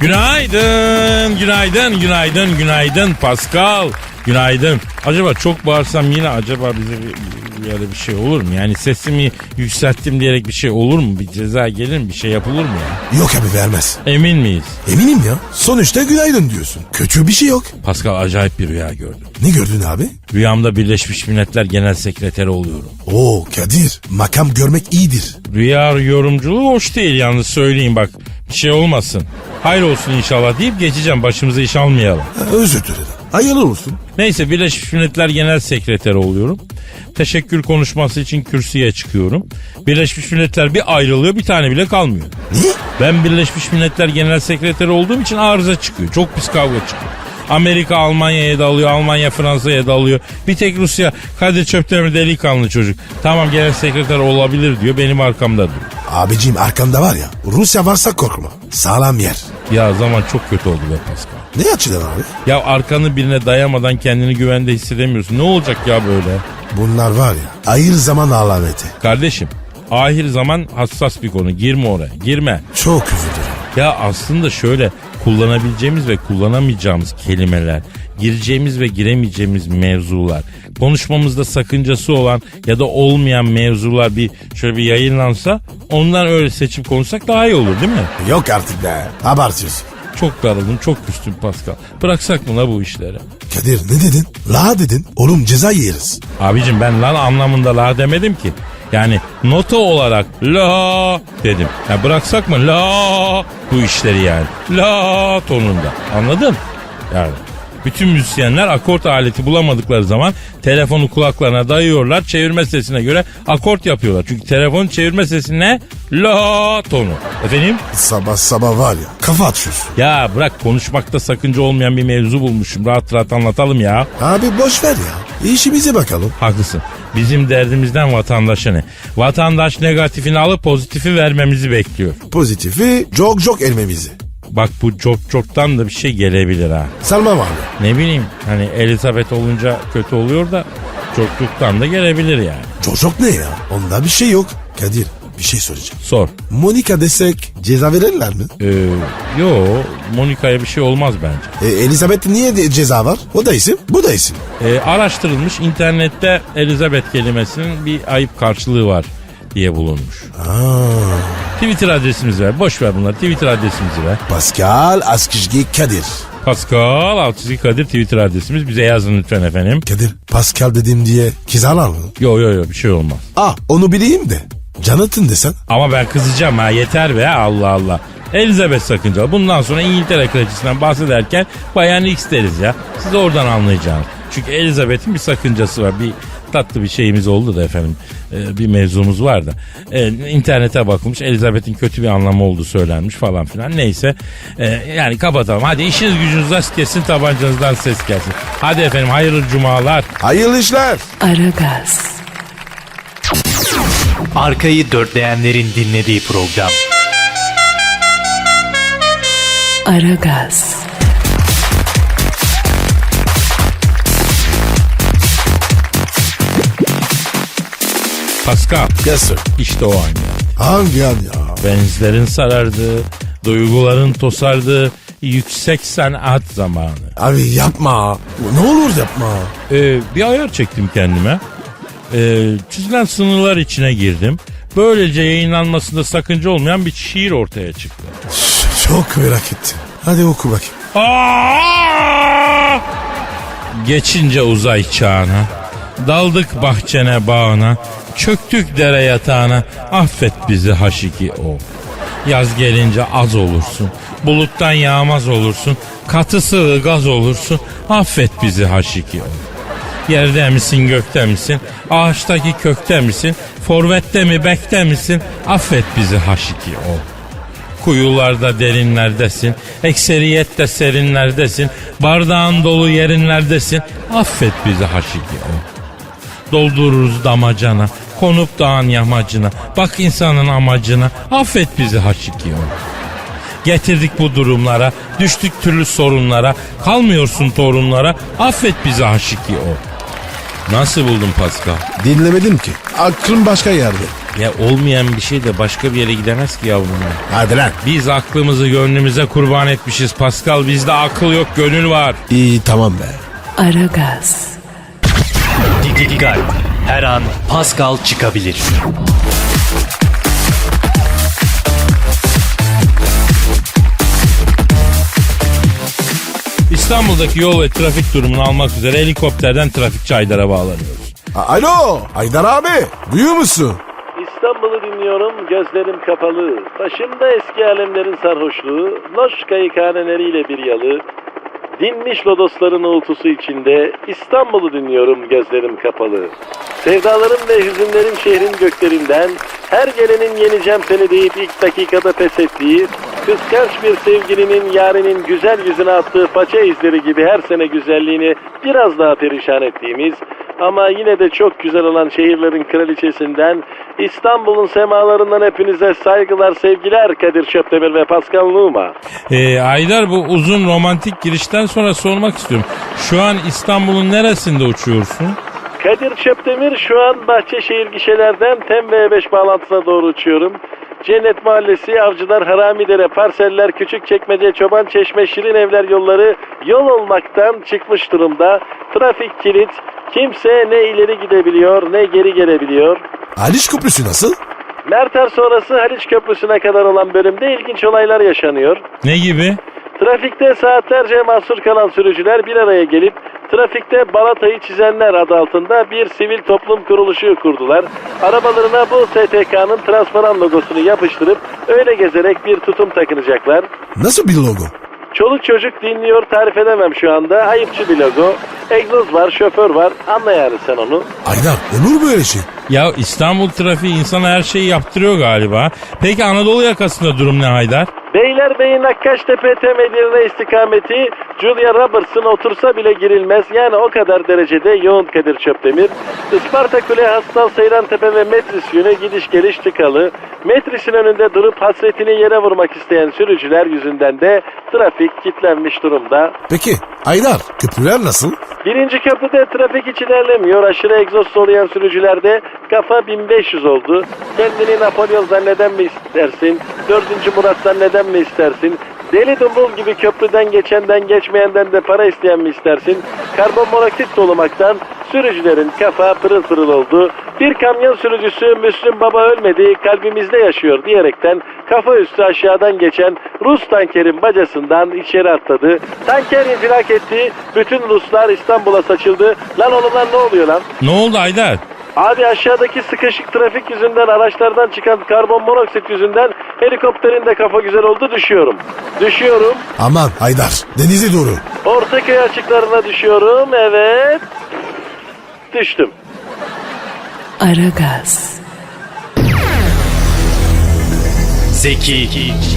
Günaydın, günaydın, günaydın, günaydın Pascal. Günaydın. Acaba çok bağırsam yine acaba bize böyle bir şey olur mu? Yani sesimi yükselttim diyerek bir şey olur mu? Bir ceza gelir mi? Bir şey yapılır mı ya? Yok abi vermez. Emin miyiz? Eminim ya. Sonuçta günaydın diyorsun. Kötü bir şey yok. Pascal acayip bir rüya gördüm. Ne gördün abi? Rüyamda Birleşmiş Milletler Genel Sekreteri oluyorum. Oo Kadir. Makam görmek iyidir. Rüya yorumculuğu hoş değil yalnız söyleyeyim bak. Bir şey olmasın. Hayır olsun inşallah deyip geçeceğim başımıza iş almayalım. Ha, özür dilerim. Hayırlı olsun. Neyse Birleşmiş Milletler Genel Sekreteri oluyorum. Teşekkür konuşması için kürsüye çıkıyorum. Birleşmiş Milletler bir ayrılıyor bir tane bile kalmıyor. Niye? Ben Birleşmiş Milletler Genel Sekreteri olduğum için arıza çıkıyor. Çok pis kavga çıkıyor. Amerika Almanya'ya dalıyor, Almanya Fransa'ya dalıyor. Bir tek Rusya Kadir Çöptemir delikanlı çocuk. Tamam genel sekreter olabilir diyor benim arkamda duruyor. Abicim arkanda var ya. Rusya varsa korkma. Sağlam yer. Ya zaman çok kötü oldu be Pascal. Ne açıdan abi? Ya arkanı birine dayamadan kendini güvende hissedemiyorsun. Ne olacak ya böyle? Bunlar var ya. Ayır zaman alameti. Kardeşim ahir zaman hassas bir konu. Girme oraya. Girme. Çok üzüldüm. Ya aslında şöyle kullanabileceğimiz ve kullanamayacağımız kelimeler, gireceğimiz ve giremeyeceğimiz mevzular, konuşmamızda sakıncası olan ya da olmayan mevzular bir şöyle bir yayınlansa ondan öyle seçip konuşsak daha iyi olur değil mi? Yok artık be. Abartıyorsun. Çok daraldım, çok küstüm Pascal. Bıraksak mı la bu işleri? Kadir ne dedin? La dedin. Oğlum ceza yeriz. Abicim ben lan anlamında la demedim ki. Yani nota olarak la dedim. Ya bıraksak mı la bu işleri yani. La tonunda. Anladın? Yani bütün müzisyenler akort aleti bulamadıkları zaman telefonu kulaklarına dayıyorlar. Çevirme sesine göre akort yapıyorlar. Çünkü telefonun çevirme sesi ne? La tonu. Efendim? Sabah sabah var ya. Kafa atıyorsun. Ya bırak konuşmakta sakınca olmayan bir mevzu bulmuşum. Rahat rahat anlatalım ya. Abi boş ver ya. İşimize bakalım. Haklısın. Bizim derdimizden vatandaşa ne? Vatandaş negatifini alıp pozitifi vermemizi bekliyor. Pozitifi çok çok elmemizi. Bak bu çok çoktan da bir şey gelebilir ha. Salmam abi. Ne bileyim hani Elizabeth olunca kötü oluyor da çokluktan da gelebilir yani. Çok ne ya? Onda bir şey yok. Kadir bir şey soracağım. Sor. Monika desek ceza verirler mi? Ee, yo Monika'ya bir şey olmaz bence. E, Elizabeth niye de ceza var? O da isim, bu da isim. Ee, araştırılmış internette Elizabeth kelimesinin bir ayıp karşılığı var diye bulunmuş. Aa, Twitter adresimizi ver. Boş ver bunları. Twitter adresimizi ver. Pascal Askizgi Kadir. Pascal Altçizgi Kadir Twitter adresimiz. Bize yazın lütfen efendim. Kadir Pascal dedim diye kızarlar mı? Yo yo yo bir şey olmaz. Ah onu bileyim de. Jonathan desen. Ama ben kızacağım ha yeter be Allah Allah. Elizabeth sakıncalı. Bundan sonra İngiltere kraliçesinden bahsederken Bayan X deriz ya. Siz oradan anlayacaksınız. Çünkü Elizabeth'in bir sakıncası var. Bir tatlı bir şeyimiz oldu da efendim. Ee, bir mevzumuz var da. Ee, internete bakılmış. Elizabeth'in kötü bir anlamı olduğu söylenmiş falan filan. Neyse. Ee, yani kapatalım. Hadi işiniz gücünüz rast gelsin tabancanızdan ses gelsin. Hadi efendim hayırlı cumalar. Hayırlı işler. Aragaz, Arkayı dörtleyenlerin dinlediği program. Aragaz, Pascal. Yes sir. işte o an ya. Hangi an ya? Benzlerin sarardı, duyguların tosardı, yüksek sanat zamanı. Abi yapma. Ne olur yapma. Ee, bir ayar çektim kendime. Ee, çizilen sınırlar içine girdim. Böylece yayınlanmasında sakınca olmayan bir şiir ortaya çıktı. Çok merak ettim. Hadi oku bakayım. Aa! Geçince uzay çağına, daldık bahçene bağına, çöktük dere yatağına, affet bizi haşiki o. Yaz gelince az olursun, buluttan yağmaz olursun, Katı sıvı gaz olursun. Affet bizi H2O. Yerde misin gökte misin? Ağaçtaki kökte misin? Forvette mi bekte misin? Affet bizi H2O. Kuyularda derinlerdesin. Ekseriyette serinlerdesin. Bardağın dolu yerinlerdesin. Affet bizi H2O. Doldururuz damacana. Konup dağın yamacına. Bak insanın amacına. Affet bizi H2O. Getirdik bu durumlara. Düştük türlü sorunlara. Kalmıyorsun torunlara. Affet bizi H2O. Nasıl buldun Pascal? Dinlemedim ki. Aklım başka yerde. Ya olmayan bir şey de başka bir yere gidemez ki yavrum. ya. Hadi lan. Biz aklımızı gönlümüze kurban etmişiz Pascal. Bizde akıl yok gönül var. İyi tamam be. Aragaz, Dikkat. Her an Pascal çıkabilir. İstanbul'daki yol ve trafik durumunu almak üzere helikopterden trafikçi Aydar'a bağlanıyoruz. A- Alo Haydar abi duyuyor musun? İstanbul'u dinliyorum, gözlerim kapalı. Başımda eski alemlerin sarhoşluğu, loş kayıkhaneleriyle bir yalı. Dinmiş lodosların uğultusu içinde İstanbul'u dinliyorum gözlerim kapalı. Sevdalarım ve hüzünlerin şehrin göklerinden, her gelenin yeneceğim seni deyip ilk dakikada pes ettiği, kıskanç bir sevgilinin yarinin güzel yüzüne attığı paça izleri gibi her sene güzelliğini biraz daha perişan ettiğimiz, ama yine de çok güzel olan şehirlerin kraliçesinden İstanbul'un semalarından hepinize saygılar sevgiler Kadir Çöptemir ve Pascal Numa. Ee, Aydar bu uzun romantik girişten sonra sormak istiyorum. Şu an İstanbul'un neresinde uçuyorsun? Kadir Çöptemir şu an Bahçeşehir gişelerden TEM V5 bağlantısına doğru uçuyorum. Cennet Mahallesi, Avcılar, Haramidere, Parseller, Küçükçekmece, Çoban Çeşme, Şirin Evler yolları yol olmaktan çıkmış durumda. Trafik kilit. Kimse ne ileri gidebiliyor ne geri gelebiliyor. Haliç Köprüsü nasıl? Merter sonrası Haliç Köprüsü'ne kadar olan bölümde ilginç olaylar yaşanıyor. Ne gibi? Trafikte saatlerce mahsur kalan sürücüler bir araya gelip trafikte balatayı çizenler adı altında bir sivil toplum kuruluşu kurdular. Arabalarına bu STK'nın transparan logosunu yapıştırıp öyle gezerek bir tutum takınacaklar. Nasıl bir logo? Çoluk çocuk dinliyor tarif edemem şu anda. Ayıpçı bir logo. Egzoz var, şoför var. Anla yani sen onu. Haydar olur mu öyle şey? Ya İstanbul trafiği insana her şeyi yaptırıyor galiba. Peki Anadolu yakasında durum ne Haydar? Beylerbeyi Nakkaştepe Tem Edirne istikameti Julia Robertson otursa bile girilmez. Yani o kadar derecede yoğun Kadir Çöptemir. Isparta Kule, Hastal, Seyrantepe ve Metris yönü gidiş geliş tıkalı. Metris'in önünde durup hasretini yere vurmak isteyen sürücüler yüzünden de trafik kilitlenmiş durumda. Peki Haydar köprüler nasıl? Birinci köprüde trafik hiç ilerlemiyor. Aşırı egzoz soluyan sürücülerde kafa 1500 oldu. Kendini Napolyon zanneden mi istersin? Dördüncü Murat zanneden mi istersin? Deli dumbul gibi köprüden geçenden geçmeyenden de para isteyen mi istersin? Karbon monoksit solumaktan sürücülerin kafa pırıl pırıl oldu. Bir kamyon sürücüsü Müslüm Baba ölmedi kalbimizde yaşıyor diyerekten kafa üstü aşağıdan geçen Rus tankerin bacasından içeri atladı. Tanker infilak etti. Bütün Ruslar İstanbul'a saçıldı. Lan oğlum lan ne oluyor lan? Ne oldu Haydar? Abi aşağıdaki sıkışık trafik yüzünden araçlardan çıkan karbon monoksit yüzünden helikopterin de kafa güzel oldu düşüyorum. Düşüyorum. Aman Haydar denize doğru. Ortaköy açıklarına düşüyorum. Evet. Düştüm. Aragaz, Zeki,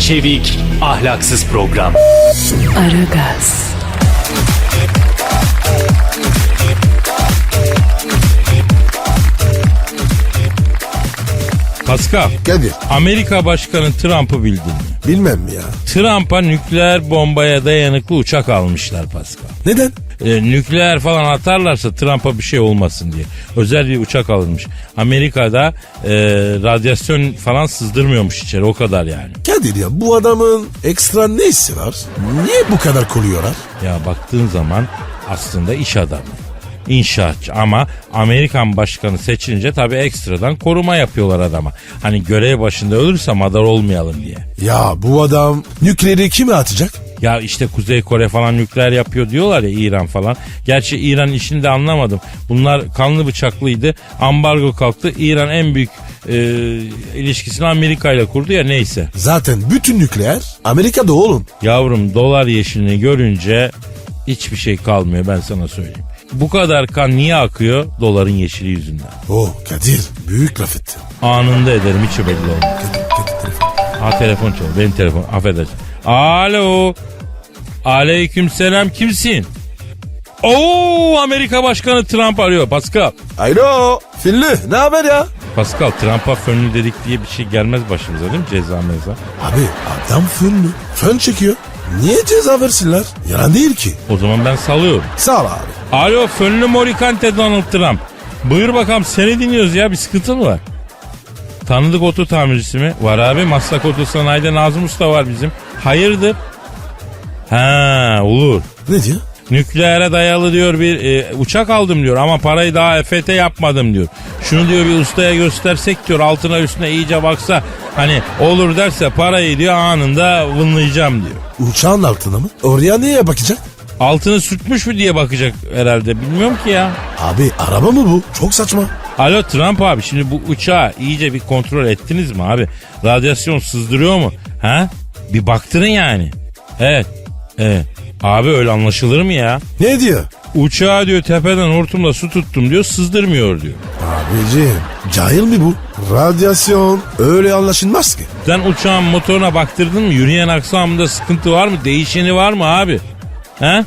çevik, ahlaksız program. Aragaz, Pascal, Kadir Amerika Başkanı Trump'ı bildin mi? bilmem mi ya. Trump'a nükleer bombaya dayanıklı uçak almışlar Pascal. Neden? E, nükleer falan atarlarsa Trump'a bir şey olmasın diye. Özel bir uçak alınmış. Amerika'da e, radyasyon falan sızdırmıyormuş içeri o kadar yani. Kadir ya bu adamın ekstra ne hissi var? Niye bu kadar koruyorlar? Ya baktığın zaman aslında iş adamı. İnşaatçı ama Amerikan başkanı seçilince tabii ekstradan koruma yapıyorlar adama. Hani görev başında ölürse madar olmayalım diye. Ya bu adam nükleeri kime atacak? Ya işte Kuzey Kore falan nükleer yapıyor diyorlar ya İran falan. Gerçi İran işini de anlamadım. Bunlar kanlı bıçaklıydı. Ambargo kalktı. İran en büyük e, ilişkisini Amerika ile kurdu ya neyse. Zaten bütün nükleer Amerika'da oğlum. Yavrum dolar yeşilini görünce hiçbir şey kalmıyor ben sana söyleyeyim. Bu kadar kan niye akıyor? Doların yeşili yüzünden. Oh Kadir büyük laf ettin. Anında ederim hiç belli olmaz. Kadir, Kadir telefon. Ha telefon çalıyor. Benim telefon. Affedersin. Alo. Aleyküm selam. Kimsin? Oo Amerika Başkanı Trump arıyor. Pascal. Alo Filli ne haber ya? Pascal Trump'a fönlü dedik diye bir şey gelmez başımıza değil mi? Ceza meza. Abi adam fönlü. Fön çekiyor. Niye ceza versinler? Yalan değil ki. O zaman ben salıyorum. Sağ ol abi. Alo fönlü morikante Donald Trump. Buyur bakalım seni dinliyoruz ya bir sıkıntı mı var? Tanıdık oto tamircisi mi? Var abi Maslak Oto Sanayi'de Nazım Usta var bizim. Hayırdır? Ha olur. Ne diyor? Nükleere dayalı diyor bir e, uçak aldım diyor ama parayı daha EFT yapmadım diyor. Şunu diyor bir ustaya göstersek diyor altına üstüne iyice baksa hani olur derse parayı diyor anında vınlayacağım diyor. Uçağın altına mı? Oraya niye bakacak? Altını sürtmüş mü diye bakacak herhalde bilmiyorum ki ya. Abi araba mı bu? Çok saçma. Alo Trump abi şimdi bu uçağı iyice bir kontrol ettiniz mi abi? Radyasyon sızdırıyor mu? Ha? Bir baktırın yani. Evet. Evet. Abi öyle anlaşılır mı ya? Ne diyor? Uçağa diyor tepeden hortumla su tuttum diyor sızdırmıyor diyor. Abicim cahil mi bu? Radyasyon öyle anlaşılmaz ki. Sen uçağın motoruna baktırdın mı? Yürüyen aksamında sıkıntı var mı? Değişeni var mı abi? He?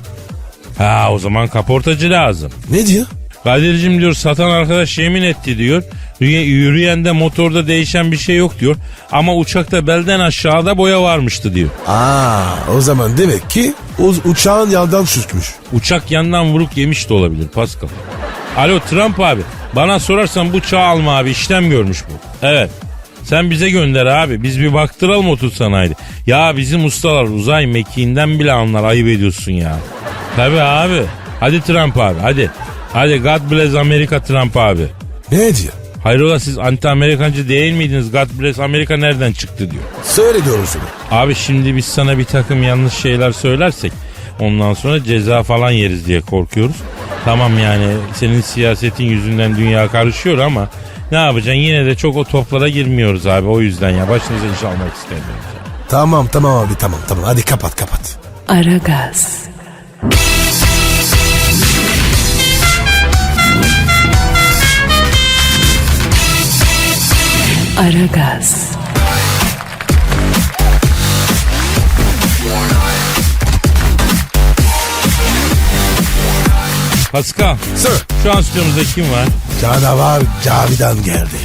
Ha o zaman kaportacı lazım. Ne diyor? Kadir'cim diyor satan arkadaş yemin etti diyor. Yürü- Yürüyende motorda değişen bir şey yok diyor. Ama uçakta belden aşağıda boya varmıştı diyor. Aa o zaman demek ki o uçağın yandan sürtmüş. Uçak yandan vuruk yemiş de olabilir Pascal. Alo Trump abi bana sorarsan bu çağ alma abi işlem görmüş bu. Evet. Sen bize gönder abi. Biz bir baktıralım otur sanayide. Ya bizim ustalar uzay mekiğinden bile anlar ayıp ediyorsun ya. Tabi abi. Hadi Trump abi hadi. Hadi God bless Amerika Trump abi. Ne diyor? Hayrola siz anti Amerikancı değil miydiniz? God bless Amerika nereden çıktı diyor. Söyle doğrusunu. Abi şimdi biz sana bir takım yanlış şeyler söylersek ondan sonra ceza falan yeriz diye korkuyoruz. Tamam yani senin siyasetin yüzünden dünya karışıyor ama ne yapacaksın yine de çok o toplara girmiyoruz abi o yüzden ya başınıza iş almak istemiyoruz. Tamam tamam abi tamam tamam hadi kapat kapat. Aragaz, Aragaz, Pascal Sir. şu an stüdyomuzda kim var? Canavar Cavidan geldi.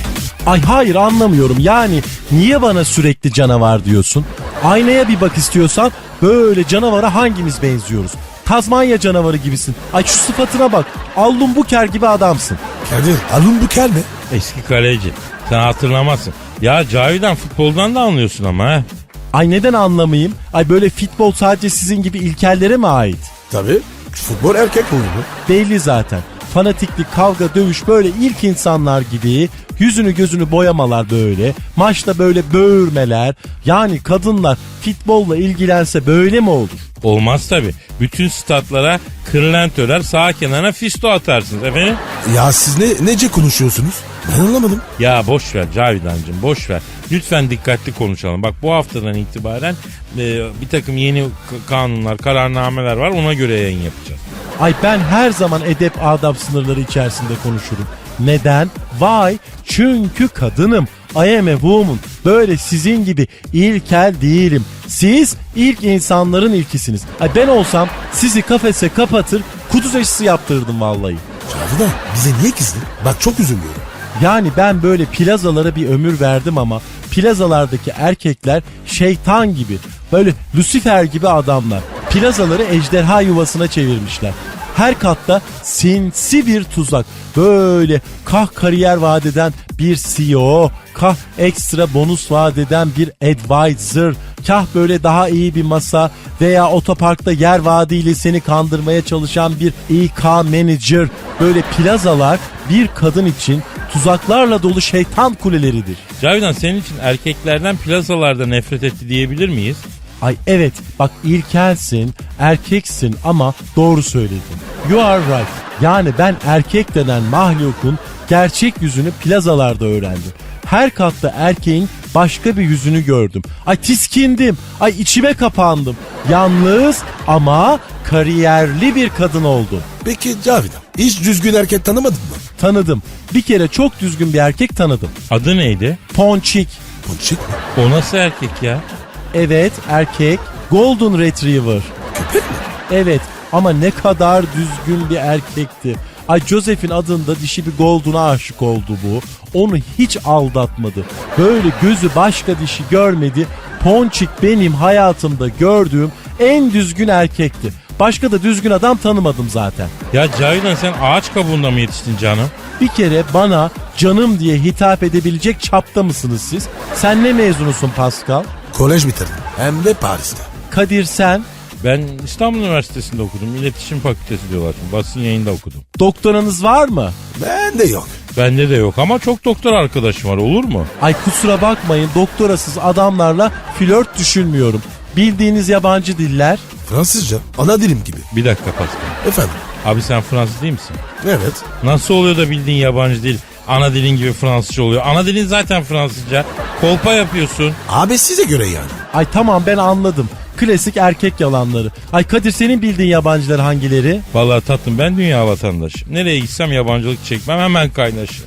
Ay hayır anlamıyorum yani niye bana sürekli canavar diyorsun? Aynaya bir bak istiyorsan böyle canavara hangimiz benziyoruz? Tazmanya canavarı gibisin. Ay şu sıfatına bak. Allum Buker gibi adamsın. Kadir alın bu kel mi? Eski kaleci. Sen hatırlamazsın. Ya Cavidan futboldan da anlıyorsun ama he. Ay neden anlamayayım? Ay böyle futbol sadece sizin gibi ilkellere mi ait? Tabii. Futbol erkek oyunu. Belli zaten. Fanatiklik, kavga, dövüş böyle ilk insanlar gibi yüzünü gözünü boyamalar böyle. Maçta böyle böğürmeler. Yani kadınlar futbolla ilgilense böyle mi olur? Olmaz tabi. Bütün statlara kırlentöler sağ kenarına fisto atarsınız efendim. Ya siz ne nece konuşuyorsunuz? Ben anlamadım. Ya boş ver Cavidancığım boş ver. Lütfen dikkatli konuşalım. Bak bu haftadan itibaren e, bir takım yeni kanunlar, kararnameler var. Ona göre yayın yapacağız. Ay ben her zaman edep adab sınırları içerisinde konuşurum. Neden? Why? Çünkü kadınım. I am a woman. Böyle sizin gibi ilkel değilim. Siz ilk insanların ilkisiniz. Ay ben olsam sizi kafese kapatır kuduz aşısı yaptırırdım vallahi. Cavidan bize niye kızdın? Bak çok üzülüyorum. Yani ben böyle plazalara bir ömür verdim ama plazalardaki erkekler şeytan gibi böyle Lucifer gibi adamlar. Plazaları ejderha yuvasına çevirmişler. Her katta sinsi bir tuzak. Böyle kah kariyer vadeden bir CEO, kah ekstra bonus vadeden bir advisor, kah böyle daha iyi bir masa veya otoparkta yer vaadiyle seni kandırmaya çalışan bir İK manager. Böyle plazalar bir kadın için tuzaklarla dolu şeytan kuleleridir. Cavidan senin için erkeklerden plazalarda nefret etti diyebilir miyiz? Ay evet bak ilkelsin, erkeksin ama doğru söyledin. You are right. Yani ben erkek denen mahlukun gerçek yüzünü plazalarda öğrendim. her katta erkeğin başka bir yüzünü gördüm. Ay tiskindim. Ay içime kapandım. Yalnız ama kariyerli bir kadın oldum. Peki Cavidan hiç düzgün erkek tanımadın mı? Tanıdım. Bir kere çok düzgün bir erkek tanıdım. Adı neydi? Ponçik. Ponçik mi? O nasıl erkek ya? Evet erkek. Golden Retriever. Köpek mi? Evet ama ne kadar düzgün bir erkekti. Ay Joseph'in adında dişi bir Golden'a aşık oldu bu. Onu hiç aldatmadı. Böyle gözü başka dişi görmedi. Ponçik benim hayatımda gördüğüm en düzgün erkekti. Başka da düzgün adam tanımadım zaten. Ya Cavidan sen ağaç kabuğunda mı yetiştin canım? Bir kere bana canım diye hitap edebilecek çapta mısınız siz? Sen ne mezunusun Pascal? Kolej bitirdim. Hem de Paris'te. Kadir sen Ben İstanbul Üniversitesi'nde okudum. İletişim Fakültesi diyorlar şimdi. Basın yayında okudum. doktoranız var mı? Ben de yok. Bende de yok ama çok doktor arkadaşım var olur mu? Ay kusura bakmayın doktorasız adamlarla flört düşünmüyorum. Bildiğiniz yabancı diller Fransızca ana dilim gibi. Bir dakika Pascal. Efendim? Abi sen Fransız değil misin? Evet. Nasıl oluyor da bildiğin yabancı dil ana dilin gibi Fransızca oluyor? Ana dilin zaten Fransızca. Kolpa yapıyorsun. Abi size göre yani. Ay tamam ben anladım. Klasik erkek yalanları. Ay Kadir senin bildiğin yabancılar hangileri? Vallahi tatlım ben dünya vatandaşıyım. Nereye gitsem yabancılık çekmem hemen kaynaşır.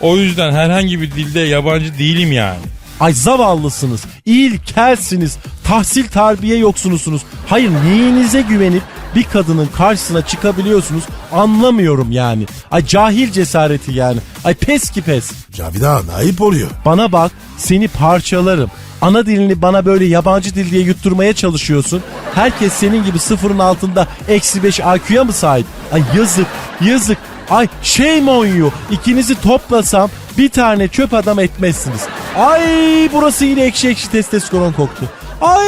O yüzden herhangi bir dilde yabancı değilim yani. Ay zavallısınız, ilkelsiniz, tahsil terbiye yoksunusunuz. Hayır neyinize güvenip bir kadının karşısına çıkabiliyorsunuz anlamıyorum yani. Ay cahil cesareti yani. Ay pes ki pes. Cavidan ayıp oluyor. Bana bak seni parçalarım. Ana dilini bana böyle yabancı dil diye yutturmaya çalışıyorsun. Herkes senin gibi sıfırın altında eksi 5 IQ'ya mı sahip? Ay yazık yazık. Ay shame on you. İkinizi toplasam bir tane çöp adam etmezsiniz. Ay burası yine ekşi ekşi testosteron koktu. Ay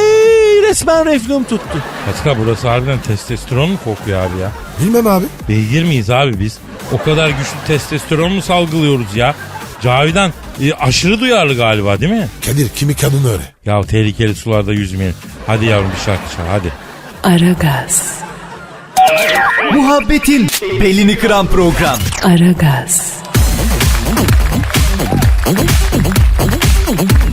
resmen reflüm tuttu. Pascal burası harbiden testosteron mu kokuyor abi ya? Bilmem abi. Beygir miyiz abi biz? O kadar güçlü testosteron mu salgılıyoruz ya? Cavidan e, aşırı duyarlı galiba değil mi? Kadir kimi kadın öyle. Ya tehlikeli sularda yüzmeyelim. Hadi yavrum bir şarkı çal hadi. Aragaz, Muhabbetin belini kıran program. Aragaz, Ooh.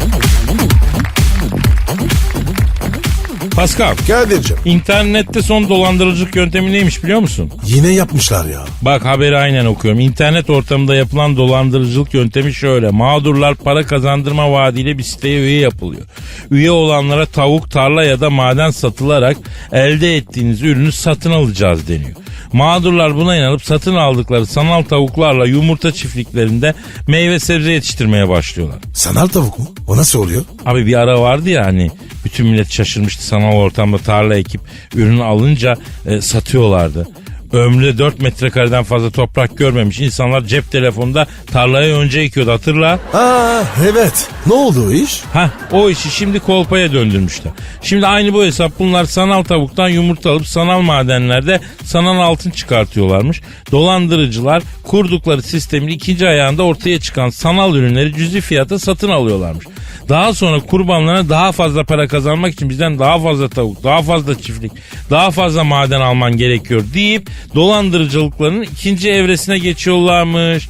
Pascal Kadir'cim internette son dolandırıcılık yöntemi neymiş biliyor musun? yine yapmışlar ya. Bak haberi aynen okuyorum. İnternet ortamında yapılan dolandırıcılık yöntemi şöyle. Mağdurlar para kazandırma vaadiyle bir siteye üye yapılıyor. Üye olanlara tavuk, tarla ya da maden satılarak elde ettiğiniz ürünü satın alacağız deniyor. Mağdurlar buna inanıp satın aldıkları sanal tavuklarla yumurta çiftliklerinde meyve sebze yetiştirmeye başlıyorlar. Sanal tavuk mu? O nasıl oluyor? Abi bir ara vardı ya hani bütün millet şaşırmıştı sanal ortamda tarla ekip ürünü alınca e, satıyorlardı. Ömrü 4 metrekareden fazla toprak görmemiş insanlar cep telefonunda tarlayı önce ekiyordu hatırla. Aa evet. Ne oldu o iş? Ha o işi şimdi kolpaya döndürmüşler. Şimdi aynı bu hesap bunlar sanal tavuktan yumurta alıp sanal madenlerde sanal altın çıkartıyorlarmış. Dolandırıcılar kurdukları sistemin ikinci ayağında ortaya çıkan sanal ürünleri cüzi fiyata satın alıyorlarmış. Daha sonra kurbanlarına daha fazla para kazanmak için bizden daha fazla tavuk, daha fazla çiftlik, daha fazla maden alman gerekiyor deyip dolandırıcılıklarının ikinci evresine geçiyorlarmış.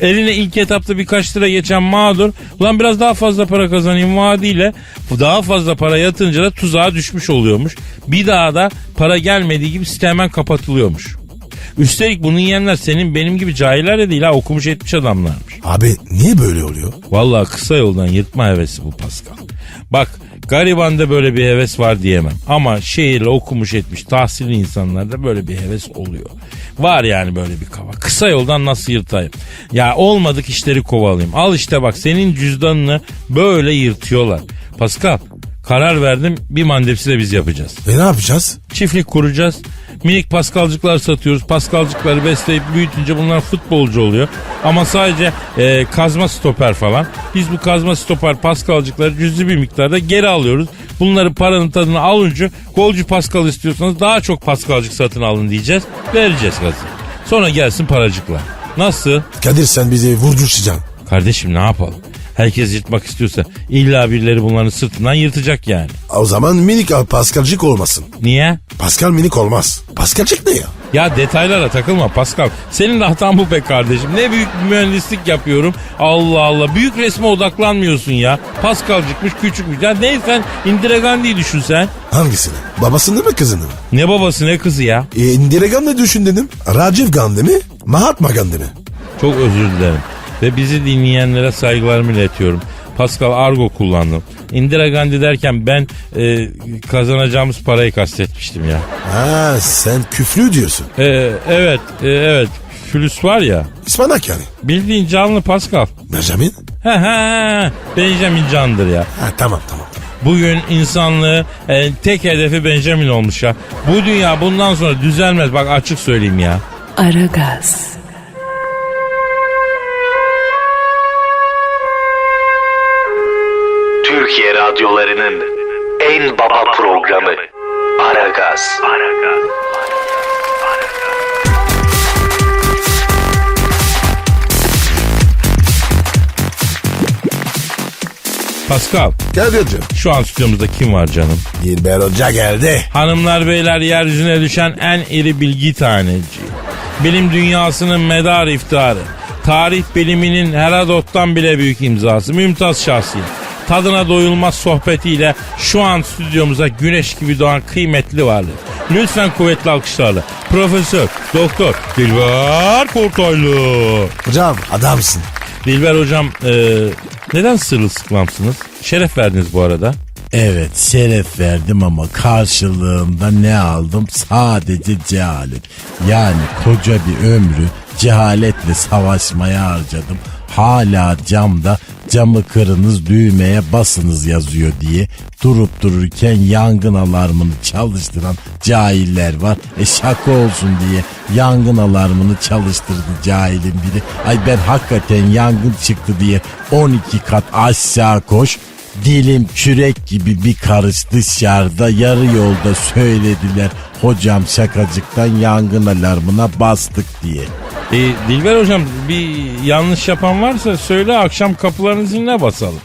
Eline ilk etapta birkaç lira geçen mağdur ulan biraz daha fazla para kazanayım vaadiyle daha fazla para yatınca da tuzağa düşmüş oluyormuş. Bir daha da para gelmediği gibi site kapatılıyormuş. Üstelik bunu yiyenler senin benim gibi cahiller de değil ha okumuş etmiş adamlarmış. Abi niye böyle oluyor? Vallahi kısa yoldan yırtma hevesi bu Pascal. Bak garibanda böyle bir heves var diyemem. Ama şehirle okumuş etmiş tahsilli insanlarda böyle bir heves oluyor. Var yani böyle bir kava. Kısa yoldan nasıl yırtayım? Ya olmadık işleri kovalayayım. Al işte bak senin cüzdanını böyle yırtıyorlar. Pascal karar verdim bir mandepsi de biz yapacağız. Ve ne yapacağız? Çiftlik kuracağız. Minik paskalcıklar satıyoruz. Paskalcıkları besleyip büyütünce bunlar futbolcu oluyor. Ama sadece e, kazma stoper falan. Biz bu kazma stoper paskalcıkları cüzi bir miktarda geri alıyoruz. Bunları paranın tadını alınca golcü paskal istiyorsanız daha çok paskalcık satın alın diyeceğiz. Vereceğiz gazı. Sonra gelsin paracıklar. Nasıl? Kadir sen bizi vurdurtacaksın. Kardeşim ne yapalım? Herkes yırtmak istiyorsa illa birileri bunların sırtından yırtacak yani. O zaman minik Pascalcık olmasın. Niye? Pascal minik olmaz. Pascalcık ne ya? Ya detaylara takılma Pascal. Senin de hatan bu be kardeşim. Ne büyük mühendislik yapıyorum. Allah Allah. Büyük resme odaklanmıyorsun ya. Pascal'cıkmış küçükmüş. Ya neyse sen Indira Gandhi'yi düşün sen. Hangisini? Babasını mı kızını mı? Ne babası ne kızı ya. E, Indira Gandhi düşün dedim. Rajiv Gandhi mi? Mahatma Gandhi mi? Çok özür dilerim. Ve bizi dinleyenlere saygılarımı iletiyorum. Pascal Argo kullandım. Indira Gandhi derken ben e, kazanacağımız parayı kastetmiştim ya. Ha sen küflü diyorsun. E, evet, e, evet. Flüs var ya. İspanak yani. Bildiğin canlı Pascal. Benjamin? He he he. Benjamin Can'dır ya. Ha tamam tamam. Bugün insanlığı e, tek hedefi Benjamin olmuş ya. Bu dünya bundan sonra düzelmez. Bak açık söyleyeyim ya. Aragaz, Türkiye radyolarının en baba programı Aragaz. Pascal Kadir'cim. şu an stüdyomuzda kim var canım? Dilber Hoca geldi. Hanımlar beyler yeryüzüne düşen en iri bilgi taneci. Bilim dünyasının medar iftiharı. Tarih biliminin Herodot'tan bile büyük imzası. Mümtaz şahsiyet. Tadına doyulmaz sohbetiyle şu an stüdyomuza güneş gibi doğan kıymetli varlık. Lütfen kuvvetli alkışlarla. Profesör, Doktor Dilber Kortaylı. Hocam adamsın. Dilber hocam e, neden sırılsıklamsınız? Şeref verdiniz bu arada. Evet şeref verdim ama karşılığında ne aldım? Sadece cehalet. Yani koca bir ömrü cehaletle savaşmaya harcadım. Hala camda camı kırınız düğmeye basınız yazıyor diye durup dururken yangın alarmını çalıştıran cahiller var. E şaka olsun diye yangın alarmını çalıştırdı cahilin biri. Ay ben hakikaten yangın çıktı diye 12 kat aşağı koş Dilim kürek gibi bir karış dışarıda yarı yolda söylediler. Hocam şakacıktan yangın alarmına bastık diye. E, Dilber hocam bir yanlış yapan varsa söyle akşam kapıların ziline basalım.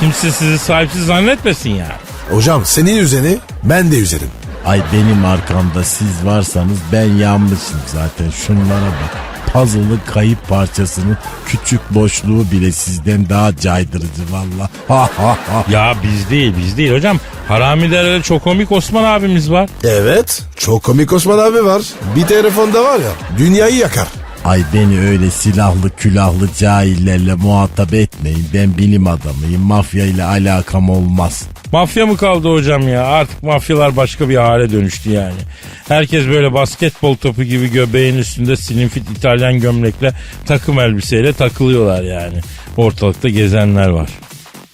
Kimse sizi sahipsiz zannetmesin ya. Hocam senin üzerine ben de üzerim. Ay benim arkamda siz varsanız ben yanmışım zaten şunlara bak. Puzzle'ın kayıp parçasının küçük boşluğu bile sizden daha caydırıcı valla. Ha ha ha. Ya biz değil biz değil hocam. Haramilerde çok komik Osman abimiz var. Evet. Çok komik Osman abi var. Bir telefonda var ya dünyayı yakar. Ay beni öyle silahlı külahlı cahillerle muhatap etmeyin. Ben bilim adamıyım. Mafya ile alakam olmaz. Mafya mı kaldı hocam ya? Artık mafyalar başka bir hale dönüştü yani. Herkes böyle basketbol topu gibi göbeğin üstünde slimfit İtalyan gömlekle takım elbiseyle takılıyorlar yani. Ortalıkta gezenler var.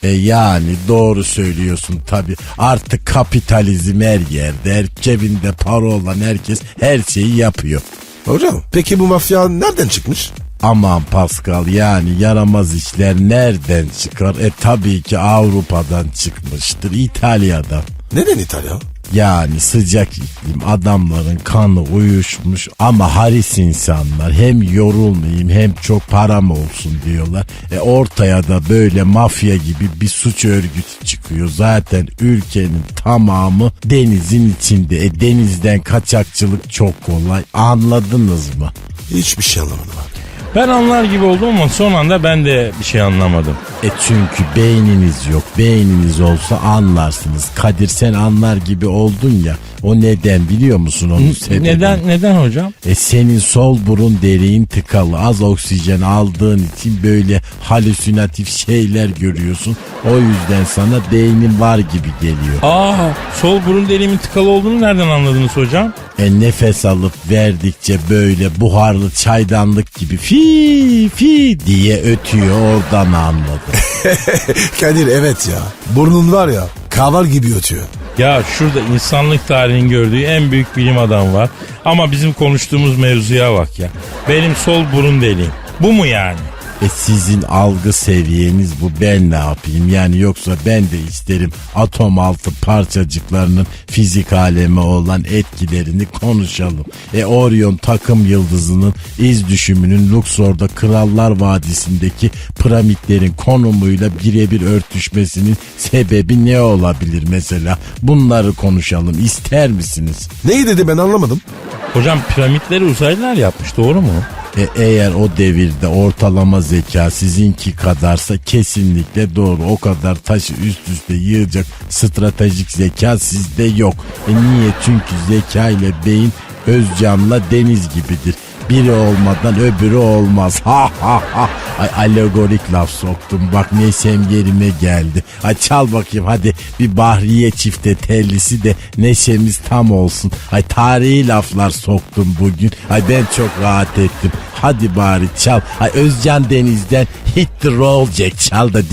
E yani doğru söylüyorsun tabi. Artık kapitalizm her yerde. Her cebinde para olan herkes her şeyi yapıyor. Hocam peki bu mafya nereden çıkmış? Aman Pascal yani yaramaz işler nereden çıkar? E tabii ki Avrupa'dan çıkmıştır. İtalya'dan. Neden İtalya? Yani sıcak iklim adamların kanı uyuşmuş ama haris insanlar hem yorulmayayım hem çok param olsun diyorlar. E ortaya da böyle mafya gibi bir suç örgütü çıkıyor. Zaten ülkenin tamamı denizin içinde. E denizden kaçakçılık çok kolay anladınız mı? Hiçbir şey anlamadım abi. Ben anlar gibi oldum ama son anda ben de bir şey anlamadım. E çünkü beyniniz yok. Beyniniz olsa anlarsınız. Kadir sen anlar gibi oldun ya. O neden biliyor musun onun sebebini? Neden neden hocam? E senin sol burun deliğin tıkalı. Az oksijen aldığın için böyle halüsinatif şeyler görüyorsun. O yüzden sana beynin var gibi geliyor. Aa, sol burun deliğimin tıkalı olduğunu nereden anladınız hocam? E nefes alıp verdikçe böyle buharlı çaydanlık gibi fi fi diye ötüyor oradan anladım. Kadir evet ya. Burnun var ya kaval gibi ötüyor. Ya şurada insanlık tarihinin gördüğü en büyük bilim adamı var. Ama bizim konuştuğumuz mevzuya bak ya. Benim sol burun deliğim. Bu mu yani? E sizin algı seviyeniz bu ben ne yapayım yani yoksa ben de isterim atom altı parçacıklarının fizik aleme olan etkilerini konuşalım. E Orion takım yıldızının iz düşümünün Luxor'da Krallar Vadisi'ndeki piramitlerin konumuyla birebir örtüşmesinin sebebi ne olabilir mesela? Bunları konuşalım ister misiniz? Neyi dedi ben anlamadım. Hocam piramitleri uzaylılar yapmış doğru mu? E, eğer o devirde ortalama zeka sizinki kadarsa kesinlikle doğru. O kadar taşı üst üste yığacak stratejik zeka sizde yok. E niye? Çünkü zeka ile beyin Özcan'la deniz gibidir. Biri olmadan öbürü olmaz. Ha ha ha. Ay alegorik laf soktum. Bak neşem yerime geldi. Ay çal bakayım hadi bir bahriye çifte tellisi de neşemiz tam olsun. Ay tarihi laflar soktum bugün. Ay ben çok rahat ettim. Hadi bari çal. Ay Özcan Deniz'den hit the roll Jack çal da